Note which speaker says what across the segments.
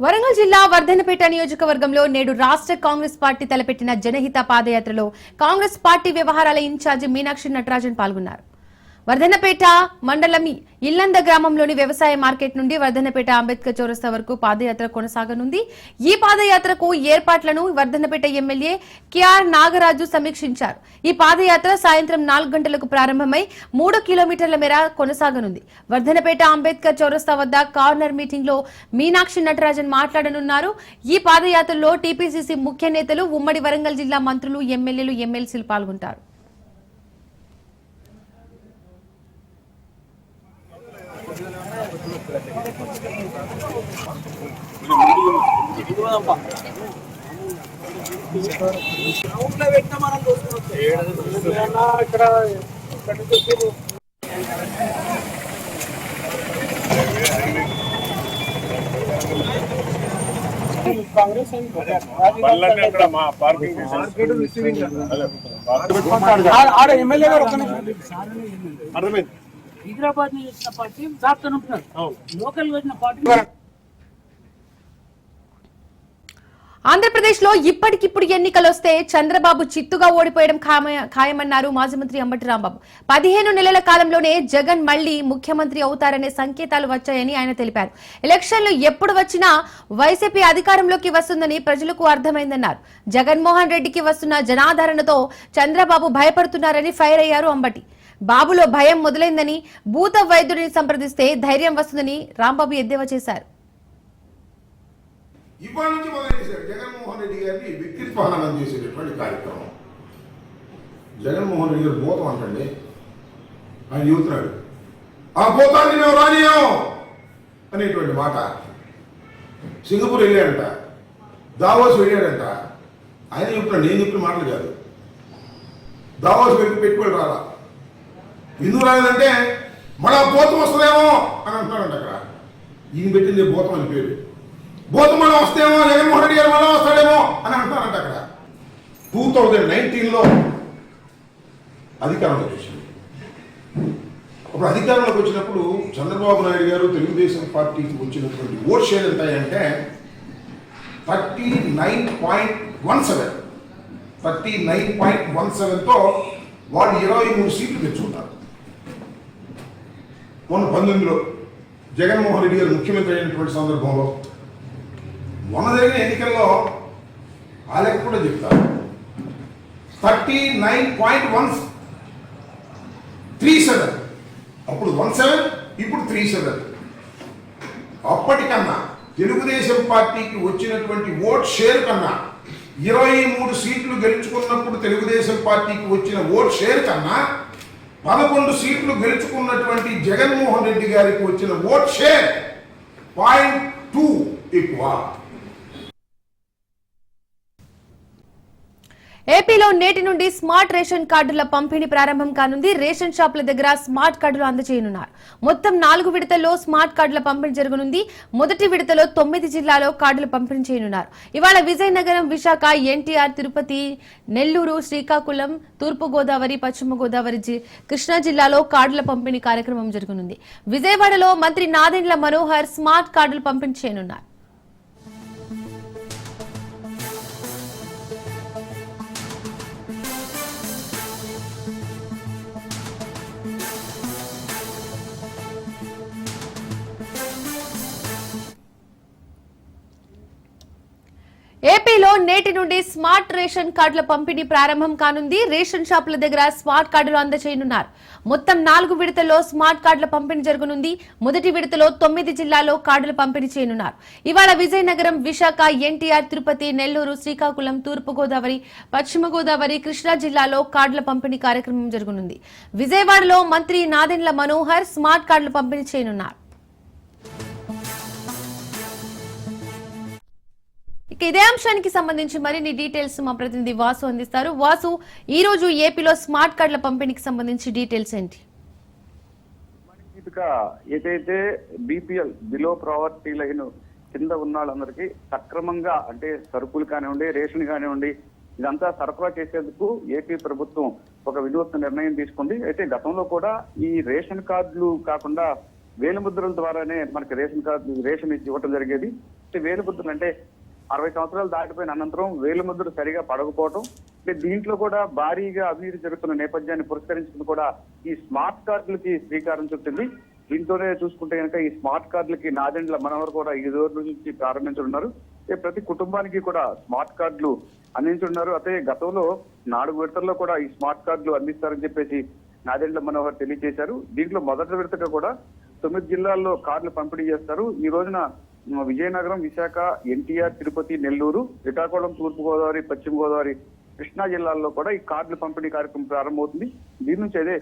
Speaker 1: వరంగల్ జిల్లా వర్ధనపేట నియోజకవర్గంలో నేడు రాష్ట్ర కాంగ్రెస్ పార్టీ తలపెట్టిన జనహిత పాదయాత్రలో కాంగ్రెస్ పార్టీ వ్యవహారాల ఇన్ఛార్జి మీనాక్షి నటరాజన్ పాల్గొన్నారు. వర్ధనపేట మండలం ఇల్లంద గ్రామంలోని వ్యవసాయ మార్కెట్ నుండి వర్ధనపేట అంబేద్కర్ చౌరస్తా వరకు పాదయాత్ర కొనసాగనుంది. ఈ పాదయాత్రకు ఏర్పాట్లను వర్ధనపేట ఎమ్మెల్యే కెఆర్ నాగరాజు సమీక్షించారు. ఈ పాదయాత్ర సాయంత్రం నాలుగు గంటలకు ప్రారంభమై మూడు కిలోమీటర్ల మేర కొనసాగనుంది. వర్ధనపేట అంబేద్కర్ చౌరస్తా వద్ద కార్నర్ మీటింగ్లో మీనాక్షి నటరాజన్ మాట్లాడనున్నారు. ఈ పాదయాత్రలో టీపీసీసీ ముఖ్య నేతలు ఉమ్మడి వరంగల్ జిల్లా మంత్రులు ఎమ్మెల్యేలు ఎమ్మెల్సీలు పాల్గొంటారు
Speaker 2: కాంగ్రెస్
Speaker 3: మళ్ళీ అక్కడ మా పార్కింగ్
Speaker 2: ఆడ ఎమ్మెల్యే గారు ఒక్క నిమిషం.
Speaker 3: అర్థమైంది
Speaker 4: హైదరాబాద్ నుంచి వచ్చిన పార్టీ లోకల్ వచ్చిన పార్టీ
Speaker 1: ఆంధ్రప్రదేశ్లో ఇప్పటికిప్పుడు ఎన్నికలు వస్తే చంద్రబాబు చిత్తుగా ఓడిపోయడం ఖాయమన్నారు మాజీ మంత్రి అంబటి రాంబాబు. పదిహేను నెలల కాలంలోనే జగన్ మళ్ళీ ముఖ్యమంత్రి అవుతారనే సంకేతాలు వచ్చాయని ఆయన తెలిపారు. ఎలక్షన్లు ఎప్పుడు వచ్చినా వైసీపీ అధికారంలోకి వస్తుందని ప్రజలకు అర్థమైందన్నారు. జగన్మోహన్ రెడ్డికి వస్తున్న జనాదరణతో చంద్రబాబు భయపడుతున్నారని ఫైర్ అయ్యారు అంబటి. బాబులో భయం మొదలైందని భూత వైద్యుడిని సంప్రదిస్తే ధైర్యం వస్తుందని రాంబాబు ఎద్దేవా చేశారు.
Speaker 5: ఇవాళ నుంచి మొదలు చేశారు జగన్మోహన్ రెడ్డి గారిని వ్యక్తిత్వహనం చేసేటటువంటి కార్యక్రమం. జగన్మోహన్ రెడ్డి గారు భూతం అంటండి. ఆయన చెబుతున్నాడు ఆ భూతాన్ని మేము రానియం అనేటువంటి మాట. సింగపూర్ వెళ్ళాడంట దావోస్ వెళ్ళాడంట. ఆయన చెప్తున్నాడు నేను చెప్పిన మాటలు కాదు. దావోస్ పెట్టి పెట్టుబడి రాలా ఎందుకు రాలేదంటే మళ్ళా భూతం వస్తుందేమో అని అంటున్నాడంట అక్కడ. ఈయన పెట్టింది భూతం అని పేరు. భూతం వస్తేమో జగన్మోహన్ రెడ్డి గారు మళ్ళీ వస్తాడేమో అని అంటున్నారంట అక్కడ. టూ థౌజండ్ నైన్టీన్లో అధికారంలోకి వచ్చింది. అప్పుడు అధికారంలోకి వచ్చినప్పుడు చంద్రబాబు నాయుడు గారు తెలుగుదేశం పార్టీకి వచ్చినటువంటి ఓట్ షేర్ ఎంత అంటే thirty nine point one seven thirty nine point one సెవెన్తో వాళ్ళు ఇరవై మూడు సీట్లు తెచ్చుకుంటారు. మొన్న పంతొమ్మిదిలో జగన్మోహన్ రెడ్డి గారు ముఖ్యమంత్రి అయినటువంటి సందర్భంలో మొన్న జరిగిన ఎన్నికల్లో ఆ లెక్క కూడా చెప్తారు thirty nine point one three seven. అప్పుడు వన్ సెవెన్ ఇప్పుడు త్రీ సెవెన్. అప్పటికన్నా తెలుగుదేశం పార్టీకి వచ్చినటువంటి ఓట్ షేర్ కన్నా ఇరవై మూడు సీట్లు గెలుచుకున్నప్పుడు తెలుగుదేశం పార్టీకి వచ్చిన ఓట్ షేర్ కన్నా పదకొండు సీట్లు గెలుచుకున్నటువంటి జగన్మోహన్ రెడ్డి గారికి వచ్చిన ఓట్ షేర్ పాయింట్ టూ ఎక్కువ.
Speaker 1: ఏపీలో నేటి నుండి స్మార్ట్ రేషన్ కార్డుల పంపిణీ ప్రారంభం కానుంది. రేషన్ షాపుల దగ్గర స్మార్ట్ కార్డులు అందజేయనున్నారు. మొత్తం నాలుగు విడతల్లో స్మార్ట్ కార్డుల పంపిణీ జరగనుంది. మొదటి విడతలో తొమ్మిది జిల్లాలో కార్డులు పంపిణీ చేయనున్నారు. ఇవాళ విజయనగరం విశాఖ ఎన్టీఆర్ తిరుపతి నెల్లూరు శ్రీకాకుళం తూర్పు గోదావరి పశ్చిమ గోదావరి జి- కృష్ణా జిల్లాలో కార్డుల పంపిణీ కార్యక్రమం జరగనుంది. విజయవాడలో మంత్రి నాదెండ్ల మనోహర్ స్మార్ట్ కార్డులు పంపిణీ చేయనున్నారు. ఏపీలో నేటి నుండి స్మార్ట్ రేషన్ కార్డుల పంపిణీ ప్రారంభం కానుంది. రేషన్ షాపుల దగ్గర స్మార్ట్ కార్డులు అందజేయనున్నారు మొత్తం నాలుగు విడతల్లో స్మార్ట్ కార్డుల పంపిణీ జరగనుంది. మొదటి విడతలో తొమ్మిది జిల్లాలో కార్డులు పంపిణీ చేయనున్నారు. ఇవాళ విజయనగరం విశాఖ ఎన్టీఆర్ తిరుపతి నెల్లూరు శ్రీకాకుళం తూర్పు గోదావరి పశ్చిమ గోదావరి కృష్ణా జిల్లాలో కార్డుల పంపిణీ కార్యక్రమం జరగనుంది. విజయవాడలో మంత్రి నాదెండ్ల మనోహర్ స్మార్ట్ కార్డులు పంపిణీ చేయనున్నారు. ఇక ఇదే అంశానికి సంబంధించి మరిన్ని డీటెయిల్స్ మా ప్రతినిధి వాసు అందిస్తారు. వాసు ఈ రోజు ఏపీలో స్మార్ట్ కార్డుల పంపిణీకి సంబంధించి డీటెయిల్స్ ఏంటి?
Speaker 6: ఏదైతే బీపీఎల్ బిలో ప్రావర్టీ లైన్ కింద ఉన్న వాళ్ళందరికీ సక్రమంగా అంటే సరుకులు కానివ్వండి రేషన్ కానివ్వండి ఇదంతా సరఫరా చేసేందుకు ఏపీ ప్రభుత్వం ఒక వినూత్న నిర్ణయం తీసుకుంది. అయితే గతంలో కూడా ఈ రేషన్ కార్డులు కాకుండా వేలుముద్రల ద్వారానే మనకి రేషన్ కార్డు రేషన్ ఇచ్చి ఇవ్వటం జరిగేది. వేలుముద్రలు అంటే అరవై సంవత్సరాలు దాటిపోయిన అనంతరం వేలుముద్రలు సరిగా పడకపోవటం అంటే దీంట్లో కూడా భారీగా అభివృద్ధి జరుగుతున్న నేపథ్యాన్ని పురస్కరించుకుని కూడా ఈ స్మార్ట్ కార్డులకి శ్రీకారం చుట్టింది. దీంతోనే చూసుకుంటే కనుక ఈ స్మార్ట్ కార్డులకి నాదెండ్ల మనవరు కూడా ఈ రోజు నుంచి ప్రారంభించనున్నారు. ప్రతి కుటుంబానికి కూడా స్మార్ట్ కార్డులు అందించున్నారు అయితే గతంలో నాలుగు విడతల్లో కూడా ఈ స్మార్ట్ కార్డులు అందిస్తారని చెప్పేసి నాదెండ్ల మనోహర్ తెలియజేశారు. దీంట్లో మొదటి విడతగా కూడా తొమ్మిది జిల్లాల్లో కార్డులు పంపిణీ చేస్తారు. ఈ రోజున విజయనగరం విశాఖ ఎన్టీఆర్ తిరుపతి నెల్లూరు శ్రీకాకుళం తూర్పుగోదావరి పశ్చిమగోదావరి పశ్చిమ గోదావరి కృష్ణా జిల్లాల్లో కూడా ఈ కార్డుల పంపిణీ కార్యక్రమం ప్రారంభమవుతుంది. దీని నుంచి అదే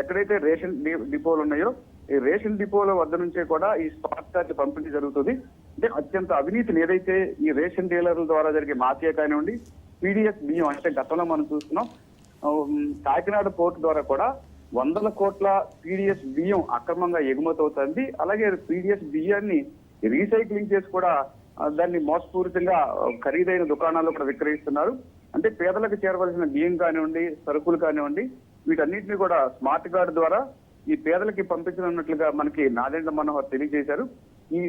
Speaker 6: ఎక్కడైతే రేషన్ డిపోలు ఉన్నాయో ఈ రేషన్ డిపోల వద్ద నుంచే కూడా ఈ స్మార్ట్ కార్డు పంపిణీ జరుగుతుంది. అంటే అత్యంత అవినీతిని ఏదైతే ఈ రేషన్ డీలర్ల ద్వారా జరిగే మాఫియా కానివ్వండి పీడిఎస్ బియ్యం అంటే గతంలో మనం చూస్తున్నాం కాకినాడ పోర్టు ద్వారా కూడా వందల కోట్ల పీడిఎస్ బియ్యం అక్రమంగా ఎగుమతి అవుతుంది. అలాగే పీడిఎస్ బియ్యాన్ని రీసైక్లింగ్ చేసి కూడా దాన్ని మోసపూరితంగా ఖరీదైన దుకాణాల్లో కూడా విక్రయిస్తున్నారు. అంటే పేదలకు చేరవలసిన బియ్యం కానివ్వండి సరుకులు కానివ్వండి వీటన్నిటిని కూడా స్మార్ట్ కార్డు ద్వారా ఈ పేదలకి పంపించనున్నట్లుగా మనకి నాదెండ్ల మనోహర్ తెలియజేశారు. ఈ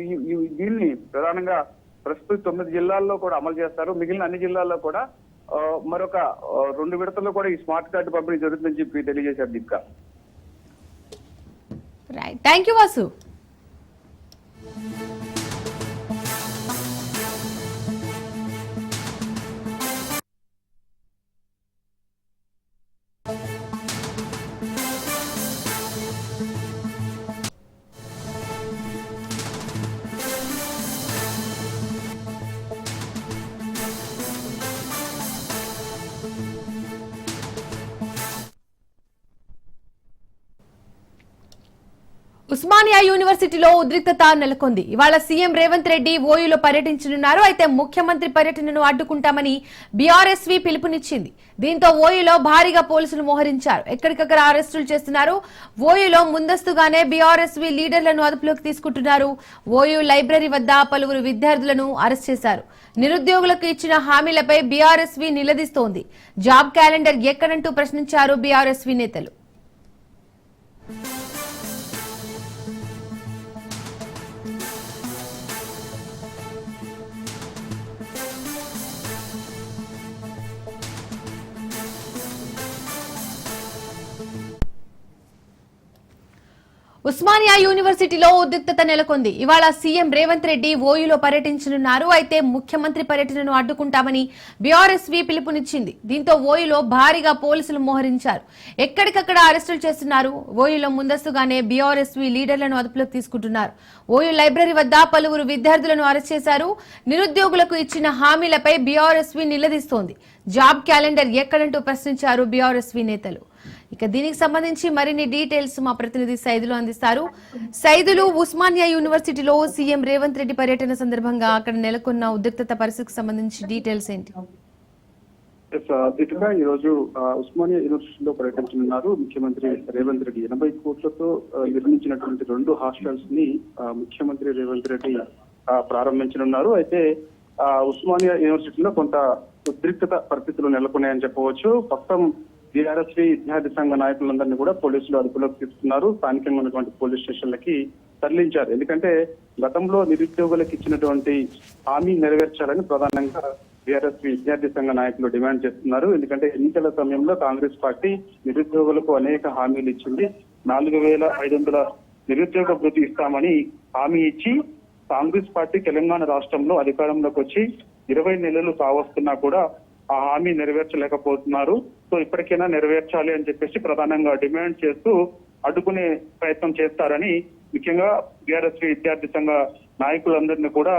Speaker 6: దీన్ని ప్రధానంగా ప్రస్తుత తొమ్మిది జిల్లాల్లో కూడా అమలు చేస్తారు. మిగిలిన అన్ని జిల్లాల్లో కూడా మరొక రెండు విడతల్లో కూడా ఈ స్మార్ట్ కార్డు పంపిణీ జరుగుతుందని చెప్పి తెలియజేశారు Deepika.
Speaker 1: Right thank you Vasu Osmania యూనివర్సిటీలో ఉద్రిక్తత నెలకొంది. ఇవాళ సీఎం రేవంత్ రెడ్డి ఓయూలో పర్యటించనున్నారు. అయితే ముఖ్యమంత్రి పర్యటనను అడ్డుకుంటామని బీఆర్ఎస్వి పిలుపునిచ్చింది. దీంతో ఓయూలో భారీగా పోలీసులు మోహరించారు. ఎక్కడికక్కడ అరెస్టులు చేస్తున్నారు. ఓయూలో ముందస్తుగానే బీఆర్ఎస్వి లీడర్లను అదుపులోకి తీసుకుంటున్నారు. ఓయూ లైబ్రరీ వద్ద పలువురు విద్యార్థులను అరెస్ట్ చేశారు. నిరుద్యోగులకు ఇచ్చిన హామీలపై బీఆర్ఎస్వి నిలదీస్తోంది. జాబ్ క్యాలెండర్ ఎక్కడంటూ ప్రశ్నించారు బీఆర్ఎస్వి నేతలు. ఉస్మానియా యూనివర్సిటీలో ఉద్రిక్తత నెలకొంది. ఇవాళ సీఎం రేవంత్ రెడ్డి ఓయూలో పర్యటించనున్నారు. అయితే ముఖ్యమంత్రి పర్యటనను అడ్డుకుంటామని బీఆర్ఎస్వీ పిలుపునిచ్చింది. దీంతో ఓయూలో భారీగా పోలీసులు మోహరించారు. ఎక్కడికక్కడ అరెస్టులు చేస్తున్నారు. ఓయూలో ముందస్తుగానే బీఆర్ఎస్వీ లీడర్లను అదుపులోకి తీసుకుంటున్నారు. ఓయూ లైబ్రరీ వద్ద పలువురు విద్యార్థులను అరెస్ట్ చేశారు. నిరుద్యోగులకు ఇచ్చిన హామీలపై బీఆర్ఎస్వీ నిలదీస్తోంది. జాబ్ క్యాలెండర్ ఎక్కడంటూ ప్రశ్నించారు బీఆర్ఎస్వీ నేతలు. ఇక దీనికి సంబంధించి మరిన్ని డీటెయిల్స్ మా ప్రతినిధి సైదులు అందిస్తారు. సైదులు ఉస్మానియా యూనివర్సిటీలో సీఎం రేవంత్ రెడ్డి పర్యటన సందర్భంగా అక్కడ నెలకొన్న ఉద్రిక్తత పరిస్థితికి సంబంధించి డీటెయిల్స్ ఏంటి?
Speaker 7: ఎస్, ఈ రోజు ఉస్మానియా యూనివర్సిటీలో పర్యటించనున్నారు ముఖ్యమంత్రి రేవంత్ రెడ్డి. ఎనభై కోట్లతో నిర్మించినటువంటి రెండు హాస్టల్స్ని ముఖ్యమంత్రి రేవంత్ రెడ్డి ప్రారంభించనున్నారు. అయితే ఉస్మానియా యూనివర్సిటీలో కొంత ఉద్రిక్తత పరిస్థితులు నెలకొన్నాయని చెప్పవచ్చు. మొత్తం బీఆర్ఎస్ విద్యార్థి సంఘ నాయకులందరినీ కూడా పోలీసులు అదుపులోకి తీసుకున్నారు. స్థానికంగా ఉన్నటువంటి పోలీస్ స్టేషన్లకి తరలించారు. ఎందుకంటే గతంలో నిరుద్యోగులకు ఇచ్చినటువంటి హామీ నెరవేర్చాలని ప్రధానంగా బీఆర్ఎస్ విద్యార్థి సంఘ నాయకులు డిమాండ్ చేస్తున్నారు. ఎందుకంటే ఎన్నికల సమయంలో కాంగ్రెస్ పార్టీ నిరుద్యోగులకు అనేక హామీలు ఇచ్చింది. నాలుగు వేల ఐదు వందల నిరుద్యోగ వృత్తి ఇస్తామని హామీ ఇచ్చి కాంగ్రెస్ పార్టీ తెలంగాణ రాష్ట్రంలో అధికారంలోకి వచ్చి ఇరవై నెలలు కావస్తున్నా కూడా ఆ హామీ నెరవేర్చలేకపోతున్నారు. సో ఇప్పటికైనా నెరవేర్చాలి అని చెప్పేసి ప్రధానంగా డిమాండ్ చేస్తూ అడ్డుకునే ప్రయత్నం చేస్తారని ముఖ్యంగా బీఆర్ఎస్ విద్యార్థి సంఘ నాయకులందరినీ కూడా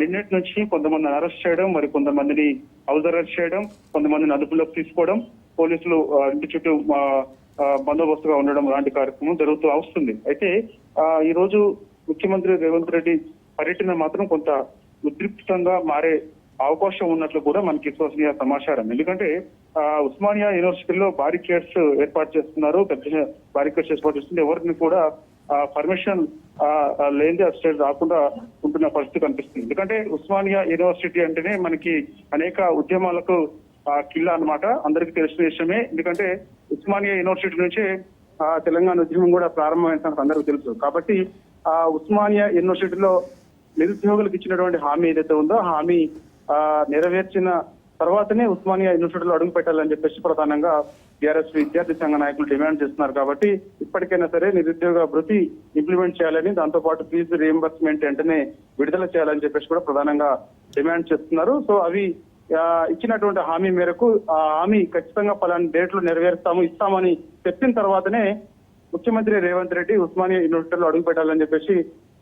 Speaker 7: నిన్నటి నుంచి కొంతమందిని అరెస్ట్ చేయడం మరి కొంతమందిని హౌస్ అరెస్ట్ చేయడం కొంతమందిని అదుపులోకి తీసుకోవడం పోలీసులు ఇంటి చుట్టూ బందోబస్తుగా ఉండడం లాంటి కార్యక్రమం జరుగుతూ వస్తుంది. అయితే ఈ రోజు ముఖ్యమంత్రి రేవంత్ రెడ్డి పర్యటన మాత్రం కొంత ఉద్రిక్తంగా మారే అవకాశం ఉన్నట్లు కూడా మనకి విశ్వసనీయ సమాచారం. ఎందుకంటే ఉస్మానియా యూనివర్సిటీలో బారికేడ్స్ ఏర్పాటు చేస్తున్నారు. పెద్ద బారికేడ్స్ ఏర్పాటు చేస్తుంది. ఎవరిని కూడా పర్మిషన్ లేనిది అటు సైడ్ రాకుండా ఉంటున్న పరిస్థితి కనిపిస్తుంది. ఎందుకంటే ఉస్మానియా యూనివర్సిటీ అంటేనే మనకి అనేక ఉద్యమాలకు ఆ, కిల్లా అన్నమాట. అందరికీ తెలిసిన విషయమే. ఎందుకంటే ఉస్మానియా యూనివర్సిటీ నుంచే ఆ, తెలంగాణ ఉద్యమం కూడా ప్రారంభమైన అందరికీ తెలుసు. కాబట్టి ఆ ఉస్మానియా యూనివర్సిటీలో నిరుద్యోగులకు ఇచ్చినటువంటి హామీ ఏదైతే ఉందో హామీ ఆ, నెరవేర్చిన తర్వాతనే ఉస్మానియా యూనివర్సిటీలో అడుగు పెట్టాలని చెప్పేసి ప్రధానంగా బీఆర్ఎస్ విద్యార్థి సంఘ నాయకులు డిమాండ్ చేస్తున్నారు కాబట్టి ఇప్పటికైనా సరే నిరుద్యోగ భృతి ఇంప్లిమెంట్ చేయాలని దాంతో పాటు ఫీజు రియంబర్స్మెంట్ వెంటనే విడుదల చేయాలని చెప్పేసి కూడా ప్రధానంగా డిమాండ్ చేస్తున్నారు. సో అవి ఇచ్చినటువంటి హామీ మేరకు ఆ హామీ ఖచ్చితంగా పలాని డేట్లు నెరవేరుస్తాము ఇస్తామని చెప్పిన తర్వాతనే ముఖ్యమంత్రి రేవంత్ రెడ్డి ఉస్మానియా యూనివర్సిటీలో అడుగు పెట్టాలని చెప్పేసి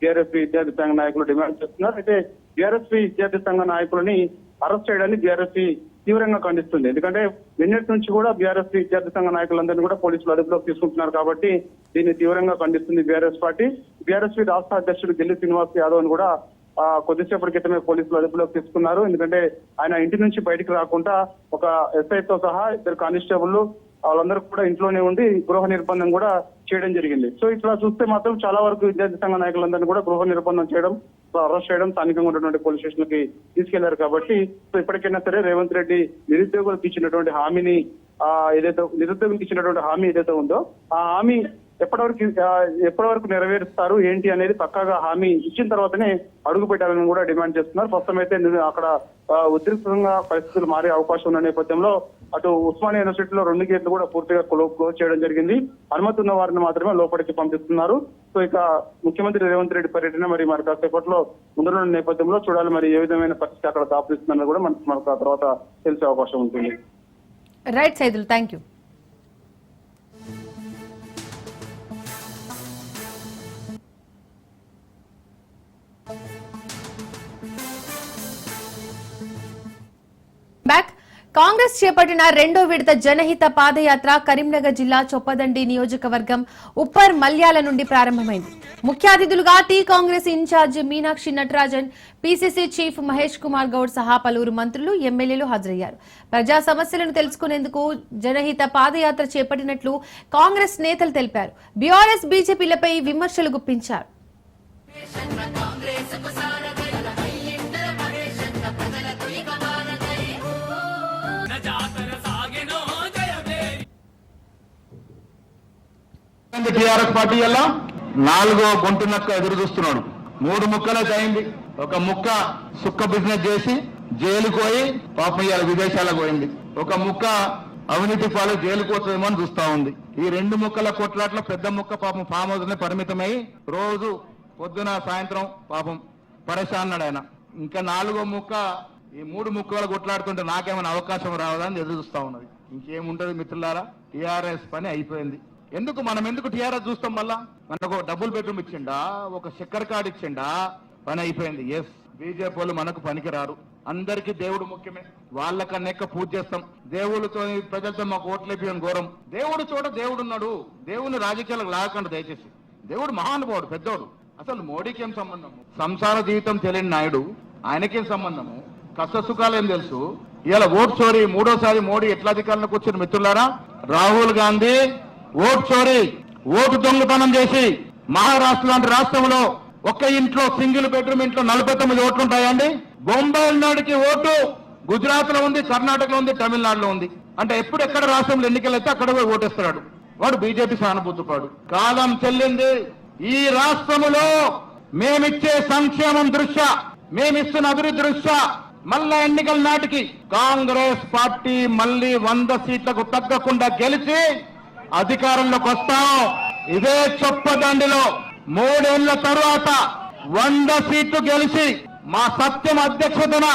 Speaker 7: బీఆర్ఎస్ విద్యార్థి సంఘ నాయకులు డిమాండ్ చేస్తున్నారు. అయితే బీఆర్ఎస్ విద్యార్థి సంఘ నాయకులని అరెస్ట్ చేయడాన్ని బీఆర్ఎస్ తీవ్రంగా ఖండిస్తుంది. ఎందుకంటే నిన్నటి నుంచి కూడా బీఆర్ఎస్ విద్యార్థి సంఘ నాయకులందరినీ కూడా పోలీసులు అదుపులోకి తీసుకుంటున్నారు కాబట్టి దీన్ని తీవ్రంగా ఖండిస్తుంది బీఆర్ఎస్ పార్టీ. బీఆర్ఎస్ రాష్ట్ర అధ్యక్షుడు ఢిల్లీ శ్రీనివాస్ యాదవ్ అని కూడా కొద్దిసేపటి క్రితమే పోలీసులు అదుపులోకి తీసుకున్నారు. ఎందుకంటే ఆయన ఇంటి నుంచి బయటికి రాకుండా ఒక ఎస్ఐతో సహా ఇద్దరు కానిస్టేబుల్ వాళ్ళందరూ కూడా ఇంట్లోనే ఉండి గృహ నిర్బంధం కూడా చేయడం జరిగింది. సో ఇట్లా చూస్తే మాత్రం చాలా వరకు విద్యార్థి సంఘ నాయకులందరినీ కూడా గృహ నిర్బంధం చేయడం అరెస్ట్ చేయడం స్థానికంగా ఉన్నటువంటి పోలీస్ స్టేషన్కి తీసుకెళ్ళారు కాబట్టి సో ఇప్పటికైనా సరే రేవంత్ రెడ్డి నిరుద్యోగులకు ఇచ్చినటువంటి హామీని ఆ ఏదైతే నిరుద్యోగులకు ఇచ్చినటువంటి హామీ ఏదైతే ఉందో ఆ హామీ ఎప్పటివరకు ఎప్పటివరకు నెరవేరుస్తారు ఏంటి అనేది పక్కాగా హామీ ఇచ్చిన తర్వాతనే అడుగు పెట్టాలని కూడా డిమాండ్ చేస్తున్నారు. ప్రస్తుతం అయితే అక్కడ ఉద్రిక్తంగా పరిస్థితులు మారే అవకాశం ఉన్న నేపథ్యంలో అటు ఉస్మానియా యూనివర్సిటీలో రెండు గేట్లు కూడా పూర్తిగా క్లో- క్లోజ్ చేయడం జరిగింది. అనుమతి ఉన్న వారిని మాత్రమే లోపలికి పంపిస్తున్నారు. సో ఇక ముఖ్యమంత్రి రేవంత్ రెడ్డి పర్యటన మరి మరి కాసేపట్లో ముందున్న నేపథ్యంలో చూడాలి మరి ఏ విధమైన పరిస్థితి అక్కడ దాపుతుందని కూడా మనకు మనకు ఆ తర్వాత తెలిసే అవకాశం ఉంటుంది.
Speaker 1: Right Saidulu thank you Congress చేపట్టిన రెండో విడత జనహిత పాదయాత్ర కరీంనగర్ జిల్లా చొప్పదండి నియోజకవర్గం ఉప్పర్ మల్యాల నుండి ప్రారంభమైంది. ముఖ్య అతిథులుగా T Congress in-charge Meenakshi Natarajan PCC chief Mahesh Kumar Goud సహా పలువురు మంత్రులు ఎమ్మెల్యేలు హాజరయ్యారు. ప్రజా సమస్యలను తెలుసుకునేందుకు జనహిత పాదయాత్ర చేపట్టినట్లు కాంగ్రెస్ నేతలు తెలిపారు. బీఆర్ఎస్ బీజేపీలపై విమర్శలు గుప్పించారు.
Speaker 8: టిఆర్ఎస్ పార్టీ వల్ల? నాలుగో గొంతు నక్క ఎదురు చూస్తున్నాడు. మూడు ముక్కలైతే అయింది ఒక ముక్క సుక్క బిజినెస్ చేసి జైలుకు పోయి పాపం ఇవాళ విదేశాలకు పోయింది. ఒక ముక్క అవినీతి పాలు జైలుకు పోతుందేమో అని చూస్తా ఉంది. ఈ రెండు ముక్కల కొట్లాట్ల పెద్ద ముక్క పాపం ఫామ్ హౌస్ పరిమితమై రోజు పొద్దున సాయంత్రం పాపం పరేషాన్నాడు ఆయన. ఇంకా నాలుగో ముక్క ఈ మూడు ముక్కలు కొట్లాడుతుంటే నాకేమైనా అవకాశం రావదని ఎదురు చూస్తా ఉన్నది. ఇంకేముంటది మిత్రులారా? టీఆర్ఎస్ పని అయిపోయింది. ఎందుకు మనం ఎందుకు టీఆర్ఎస్ చూస్తాం మళ్ళా? మనకు ఒక డబుల్ బెడ్రూమ్ ఇచ్చిండా? ఒక చక్కెర కార్డు ఇచ్చిండా? పని అయిపోయింది. ఎస్ బీజేపీ వాళ్ళు మనకు పనికిరారు. అందరికీ దేవుడు ముఖ్యమే. వాళ్ళకన్నా పూజ చేస్తాం. దేవుడితో ప్రజలతో మాకు ఓట్లు ఘోరం. దేవుడు చోట దేవుడు ఉన్నాడు. దేవుని రాజకీయాలకు లాగకండి దయచేసి. దేవుడు మహానుభావుడు పెద్దోడు. అసలు మోడీకి ఏం సంబంధము సంసార జీవితం తెలియని నాయుడు. ఆయనకేం సంబంధము? కష్ట సుఖాలు ఏం తెలుసు? ఇవాళ ఓట్ చోరీ మూడోసారి మోడీ ఎట్లా అధికారంలోకి వచ్చిన మిత్రులారా? రాహుల్ గాంధీ ఓటు చోరీ ఓటు దొంగతనం చేసి మహారాష్ట్ర లాంటి రాష్ట్రంలో ఒక్క ఇంట్లో సింగిల్ బెడ్రూమ్ ఇంట్లో నలభై తొమ్మిది ఓట్లు ఉంటాయండి. బొంబాయి నాడుకి ఓటు గుజరాత్లో ఉంది కర్ణాటకలో ఉంది తమిళనాడులో ఉంది. అంటే ఎప్పుడు ఎక్కడ రాష్ట్రంలో ఎన్నికలు అయితే అక్కడ పోయి ఓటేస్తున్నాడు వాడు బీజేపీ సానుభూతిపాడు. కాలం చెల్లింది. ఈ రాష్ట్రములో మేమిచ్చే సంక్షేమం దృష్ట్యా మేమిస్తున్న అభివృద్ధి దృష్ట్యా మళ్ళా ఎన్నికల నాటికి కాంగ్రెస్ పార్టీ మళ్ళీ వంద సీట్లకు తగ్గకుండా గెలిచి అధికారంలోకి వస్తాం ఇదే చొప్పదండిలో మూడేళ్ల తరువాత వంద సీట్లు గెలిచి మా సత్యం అధ్యక్షతన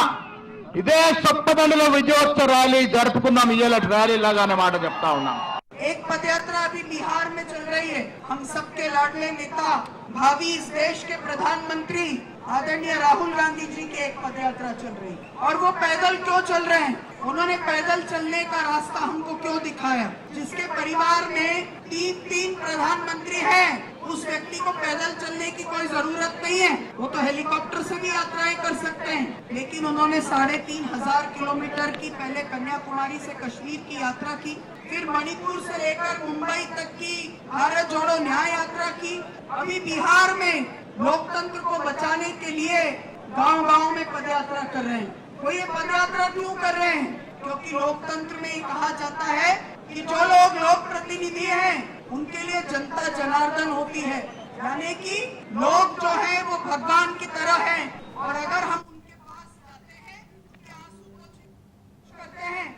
Speaker 8: ఇదే చొప్పదండిలో విజయోత్సవ ర్యాలీ జరుపుకుందాం ఇయ్యేలా ర్యాలీ లాగానే మాట చెప్తా ఉన్నాం
Speaker 9: एक पदयात्रा अभी बिहार में चल रही है हम सबके लाडले नेता भावी इस देश के प्रधानमंत्री आदरणीय राहुल गांधी जी की एक पदयात्रा चल रही और वो पैदल क्यों चल रहे हैं? उन्होंने पैदल चलने का रास्ता हमको क्यों दिखाया? जिसके परिवार में तीन तीन प्रधानमंत्री हैं, उस व्यक्ति को पैदल चलने की कोई ज़रूरत नहीं है। वो तो हेलीकॉप्टर से भी यात्राएँ कर सकते हैं। लेकिन उन्होंने साढ़े तीन हज़ार किलोमीटर की पहले कन्याकुमारी से कश्मीर की यात्रा की, फिर मणिपुर से लेकर मुंबई तक की भारत जोड़ो न्याय यात्रा की। अभी बिहार में लोकतंत्र को बचाने के लिए गाँव गाँव में पदयात्रा कर रहे हैं। वो ये पदयात्रा क्यों कर रहे हैं? क्योंकि लोकतंत्र में कहा जाता है कि जो लोग लोक प्रतिनिधि हैं, उनके लिए जनता जनार्दन होती है। यानी कि लोग जो है, वो भगवान की तरह हैं। और अगर हम उनके पास जाते हैं, उनके आँसू करते हैं,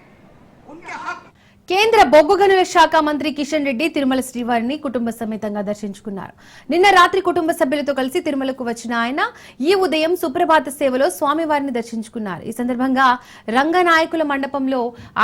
Speaker 9: उनके हक
Speaker 1: కేంద్ర బొగ్గు గనుల శాఖ మంత్రి కిషన్ రెడ్డి తిరుమల శ్రీవారిని కుటుంబ సమేతంగా దర్శించుకున్నారు. నిన్న రాత్రి కుటుంబ సభ్యులతో కలిసి తిరుమలకు వచ్చిన ఆయన ఈ ఉదయం సుప్రభాత సేవలో స్వామివారిని దర్శించుకున్నారు. ఈ సందర్భంగా రంగనాయకుల మండపంలో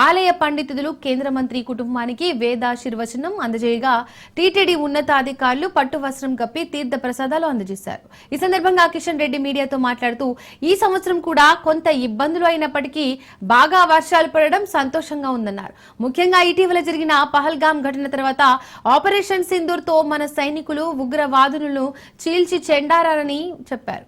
Speaker 1: ఆలయ పండితులు కేంద్ర మంత్రి కుటుంబానికి వేదాశీర్వచనం అందజేయగా టీటీడీ ఉన్నతాధికారులు పట్టు వస్త్రం కప్పి తీర్థ ప్రసాదాలు అందజేశారు. ఈ సందర్భంగా కిషన్ రెడ్డి మీడియాతో మాట్లాడుతూ ఈ సంవత్సరం కూడా కొంత ఇబ్బందులు అయినప్పటికీ బాగా వర్షాలు పడడం సంతోషంగా ఉందన్నారు. ముఖ్యంగా ఇటీవల జరిగిన పహల్గాం ఘటన తర్వాత ఆపరేషన్ సింధూర్తో మన సైనికులు ఉగ్రవాదులను చీల్చి చెండారని చెప్పారు.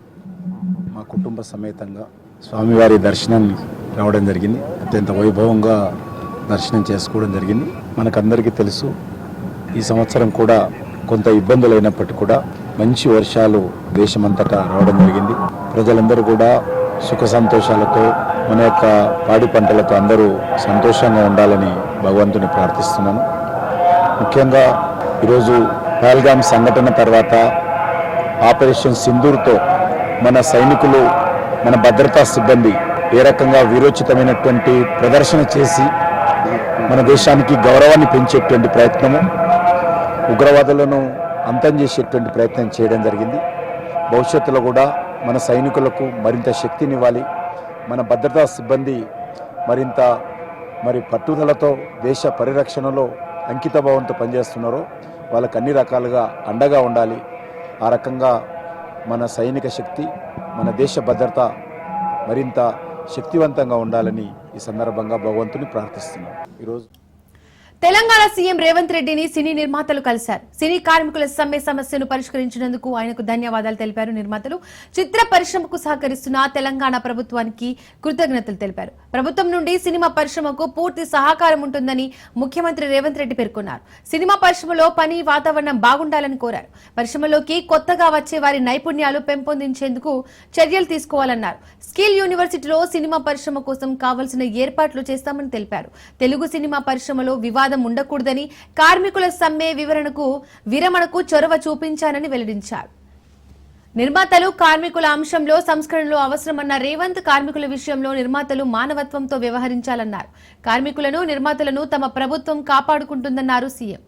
Speaker 10: కుటుంబ సమేతంగా స్వామివారి దర్శనం రావడం జరిగింది. అత్యంత వైభవంగా దర్శనం చేసుకోవడం జరిగింది. మనకందరికీ తెలుసు ఈ సంవత్సరం కూడా కొంత ఇబ్బందులు అయినప్పటికీ కూడా మంచి వర్షాలు దేశమంతటా రావడం జరిగింది. ప్రజలందరూ కూడా సుఖ సంతోషాలతో మన యొక్క పాడి పంటలతో అందరూ సంతోషంగా ఉండాలని భగవంతుని ప్రార్థిస్తున్నాను. ముఖ్యంగా ఈరోజు పహల్గామ్ సంఘటన తర్వాత ఆపరేషన్ సింధూర్తో మన సైనికులు మన భద్రతా సిబ్బంది ఏ రకంగా వీరోచితమైనటువంటి ప్రదర్శన చేసి మన దేశానికి గౌరవాన్ని పెంచేటువంటి ప్రయత్నము ఉగ్రవాదులను అంతం చేసేటువంటి ప్రయత్నం చేయడం జరిగింది. భవిష్యత్తులో కూడా మన సైనికులకు మరింత శక్తినివ్వాలి. మన భద్రతా సిబ్బంది మరింత మరి పట్టుదలతో దేశ పరిరక్షణలో అంకితభావంతో పనిచేస్తున్నారో వాళ్ళకి అన్ని రకాలుగా అండగా ఉండాలి. ఆ రకంగా మన సైనిక శక్తి మన దేశ భద్రత మరింత శక్తివంతంగా ఉండాలని ఈ సందర్భంగా భగవంతుని ప్రార్థిస్తున్నాం. ఈరోజు
Speaker 1: తెలంగాణ సీఎం రేవంత్ రెడ్డిని సినీ నిర్మాతలు కలిశారు. సినీ కార్మికుల సమ్మె సమస్యను పరిష్కరించినందుకు ఆయనకు ధన్యవాదాలు తెలిపారు నిర్మాతలు. చిత్ర పరిశ్రమకు సహకరిస్తున్న తెలంగాణ ప్రభుత్వానికి కృతజ్ఞతలు తెలిపారు. ప్రభుత్వం నుండి సినిమా పరిశ్రమకు పూర్తి సహకారం ఉంటుందని ముఖ్యమంత్రి రేవంత్ రెడ్డి పేర్కొన్నారు. సినిమా పరిశ్రమలో పని వాతావరణం బాగుండాలని కోరారు. పరిశ్రమలోకి కొత్తగా వచ్చే వారి నైపుణ్యాలు పెంపొందించేందుకు చర్యలు తీసుకోవాలన్నారు. స్కిల్ యూనివర్సిటీలో సినిమా పరిశ్రమ కోసం కావలసిన ఏర్పాట్లు చేస్తామని తెలిపారు. తెలుగు సినిమా పరిశ్రమలో వివాద ఉండకూడదని కార్మికుల సమ్మె వివరణకు విరమణకు చొరవ చూపించానని వెల్లడించారు. నిర్మాతలు కార్మికుల అంశంలో సంస్కరణలు అవసరమన్న రేవంత్ కార్మికుల విషయంలో నిర్మాతలు మానవత్వంతో వ్యవహరించాలన్నారు. కార్మికులను నిర్మాతలను తమ ప్రభుత్వం కాపాడుకుంటుందన్నారు సీఎం.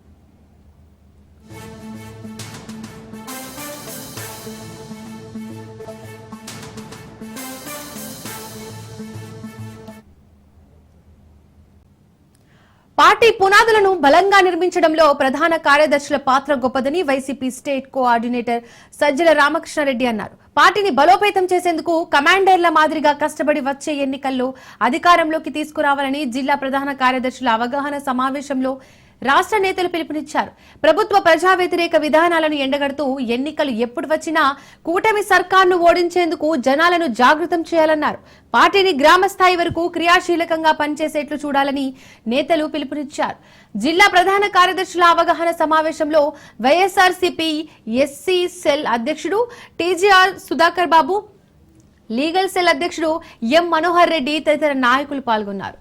Speaker 1: పార్టీ పునాదులను బలంగా నిర్మించడంలో ప్రధాన కార్యదర్శుల పాత్ర గొప్పదని YCP state coordinator Sajjala Ramakrishna Reddy అన్నారు. పార్టీని బలోపేతం చేసేందుకు కమాండర్ల మాదిరిగా కష్టపడి వచ్చే ఎన్నికల్లో అధికారంలోకి తీసుకురావాలని జిల్లా ప్రధాన కార్యదర్శుల అవగాహన సమావేశంలో రాష్ట్ర నేతలు పిలుపునిచ్చారు. ప్రభుత్వ ప్రజా వ్యతిరేక విధానాలను ఎండగడుతూ ఎన్నికలు ఎప్పుడు వచ్చినా కూటమి సర్కార్ను ఓడించేందుకు జనాలను జాగృతం చేయాలన్నారు. పార్టీని గ్రామ స్థాయి వరకు క్రియాశీలకంగా పనిచేసేట్లు చూడాలని నేతలు పిలుపునిచ్చారు. జిల్లా ప్రధాన కార్యదర్శుల అవగాహన సమావేశంలో వైఎస్ఆర్సీపీ ఎస్సీ సెల్ అధ్యక్షుడు TGR Sudhakar Babu legal cell అధ్యక్షుడు ఎం మనోహర్ రెడ్డి తదితర నాయకులు పాల్గొన్నారు.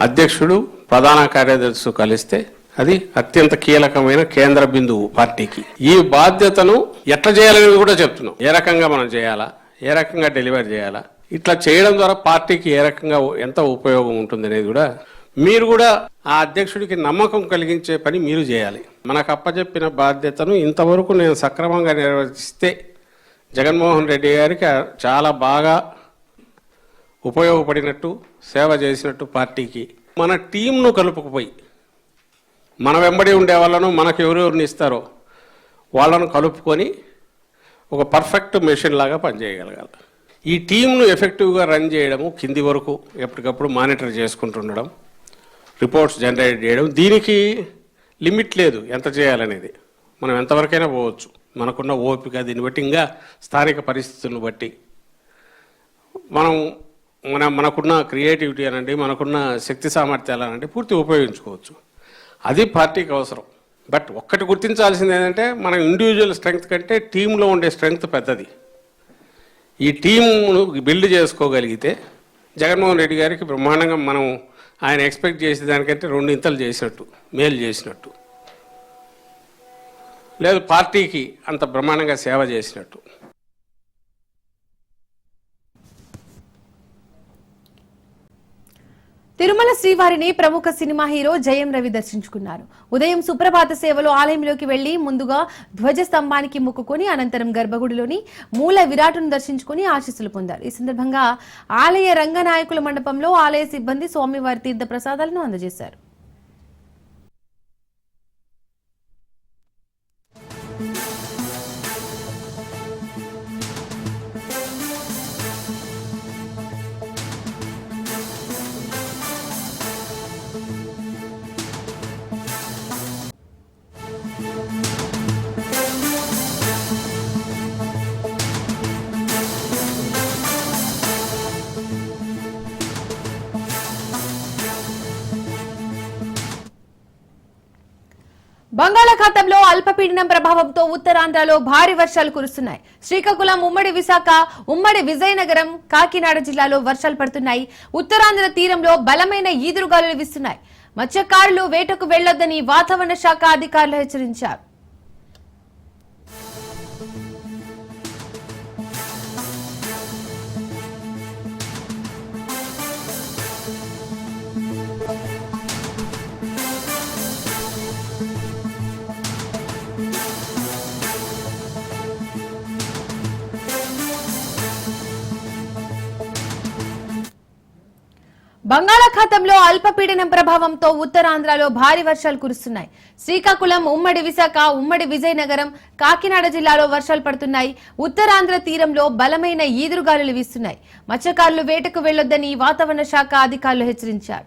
Speaker 11: అధ్యక్షుడు ప్రధాన కార్యదర్శి కలిస్తే అది అత్యంత కీలకమైన కేంద్ర బిందువు పార్టీకి. ఈ బాధ్యతను ఎట్లా చేయాలని కూడా చెప్తున్నాం. ఏ రకంగా మనం చేయాలా? ఏ రకంగా డెలివరీ చేయాలా? ఇట్లా చేయడం ద్వారా పార్టీకి ఏ రకంగా ఎంత ఉపయోగం ఉంటుంది అనేది కూడా మీరు కూడా ఆ అధ్యక్షుడికి నమ్మకం కలిగించే పని మీరు చేయాలి. మనకు అప్పచెప్పిన బాధ్యతను ఇంతవరకు నేను సక్రమంగా నిర్వహిస్తే జగన్మోహన్ రెడ్డి గారికి చాలా బాగా ఉపయోగపడినట్టు సేవ చేసినట్టు పార్టీకి. మన టీంను కలుపుకుపోయి మన వెంబడి ఉండే వాళ్ళను మనకు ఎవరెవరిని ఇస్తారో వాళ్ళను కలుపుకొని ఒక పర్ఫెక్ట్ మెషిన్ లాగా పనిచేయగలగాలి. ఈ టీంను ఎఫెక్టివ్గా రన్ చేయడము కింది వరకు ఎప్పటికప్పుడు మానిటర్ చేసుకుంటుండడం రిపోర్ట్స్ జనరేట్ చేయడం దీనికి లిమిట్ లేదు ఎంత చేయాలనేది. మనం ఎంతవరకైనా పోవచ్చు. మనకున్న ఓపిక దీన్ని బట్టి ఇంకా స్థానిక పరిస్థితులను బట్టి. మనం మన మనకున్న క్రియేటివిటీ అనండి మనకున్న శక్తి సామర్థ్యాలు అనండి పూర్తి ఉపయోగించుకోవచ్చు. అది పార్టీకి అవసరం. బట్ ఒక్కటి గుర్తించాల్సింది ఏంటంటే మన ఇండివిజువల్ స్ట్రెంగ్త్ కంటే టీంలో ఉండే స్ట్రెంగ్త్ పెద్దది. ఈ టీంను బిల్డ్ చేసుకోగలిగితే జగన్మోహన్ రెడ్డి గారికి బ్రహ్మాండంగా మనం ఆయన ఎక్స్పెక్ట్ చేసే దానికంటే రెండు ఇంతలు చేసినట్టు మేలు చేసినట్టు. లేదు పార్టీకి అంత బ్రహ్మాండంగా సేవ చేసినట్టు.
Speaker 1: తిరుమల శ్రీవారిని ప్రముఖ సినిమా హీరో జయం రవి దర్శించుకున్నారు. ఉదయం సుప్రభాత సేవలో ఆలయంలోకి వెళ్ళి ముందుగా ధ్వజ స్తంభానికి ముక్కుకొని అనంతరం గర్భగుడిలోని మూల విరాటును దర్శించుకుని ఆశీస్సులు పొందారు. ఈ సందర్భంగా ఆలయ రంగనాయకుల మండపంలో ఆలయ సిబ్బంది స్వామివారి తీర్థ ప్రసాదాలను అందజేశారు. బంగాళాఖాతంలో అల్పపీడనం ప్రభావంతో ఉత్తరాంధ్రలో భారీ వర్షాలు కురుస్తున్నాయి. శ్రీకాకుళం ఉమ్మడి విశాఖ ఉమ్మడి విజయనగరం కాకినాడ జిల్లాలో వర్షాలు పడుతున్నాయి. ఉత్తరాంధ్ర తీరంలో బలమైన ఈదురుగాలులు వీస్తున్నాయి. మత్స్యకారులు వేటకు వెళ్ళొద్దని వాతావరణ శాఖ అధికారులు హెచ్చరించారు. బంగాళాఖాతంలో అల్పపీడనం ప్రభావంతో ఉత్తరాంధ్రలో భారీ వర్షాలు కురుస్తున్నాయి. శ్రీకాకుళం ఉమ్మడి విశాఖ ఉమ్మడి విజయనగరం కాకినాడ జిల్లాలో వర్షాలు పడుతున్నాయి. ఉత్తరాంధ్ర తీరంలో బలమైన ఈదురుగాలులు వీస్తున్నాయి. మత్స్యకారులు వేటకు వెళ్ళొద్దని వాతావరణ శాఖ అధికారులు హెచ్చరించారు.